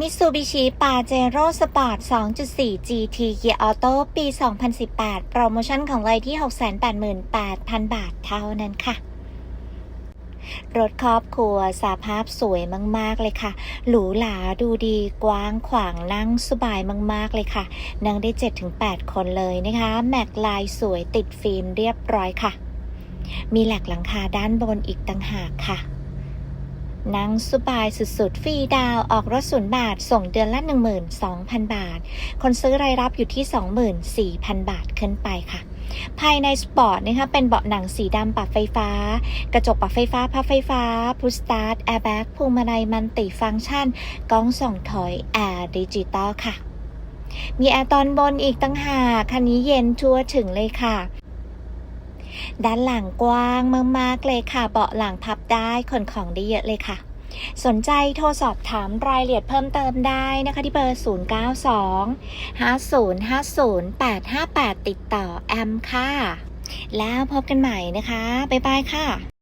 มิ t ซูบิชิปาเจโร่สปอร์ต 2.4 GT Gear Auto ปี 2018 โปรโมชั่นของเลยที่ 688,000 บาทเท่านั้นค่ะ รถครอบครัวสาภาพสวยมาก ๆ เลยค่ะ หรูหราดูดีกว้างขวางนั่งสบายมาก ๆ เลยค่ะ นั่งได้ 7-8 คนเลยนะคะ แม็กลายสวยติดฟิล์มเรียบร้อยค่ะ มีแหลกหลังคาด้านบนอีกต่างหากค่ะ นั่งสบายสุดๆ ฟรีดาวออกรถศูนย์บาท ส่งเดือนละ 12,000 บาท คนซื้อรายรับอยู่ที่ 24,000 บาทขึ้นไปค่ะ ภายในสปอร์ตนะคะเป็นเบาะหนังสีดำปรับไฟฟ้า กระจกปรับไฟฟ้าพับไฟฟ้าพุชสตาร์ทแอร์แบ็กพวงมาลัยมันติฟังก์ชันกล้องส่องถอยแอร์ดิจิตอลค่ะ มีแอร์ตอนบนอีกตั้งหากคันนี้เย็นทั่วถึงเลยค่ะ ด้านหลังกว้างมากๆเลยค่ะ เบาะหลังพับได้ขนของได้เยอะเลยค่ะ สนใจโทรสอบถามรายละเอียดเพิ่มเติมได้นะคะที่เบอร์ 092 5050 858 ติดต่อแอมค่ะ แล้วพบกันใหม่นะคะ บ๊ายบายค่ะ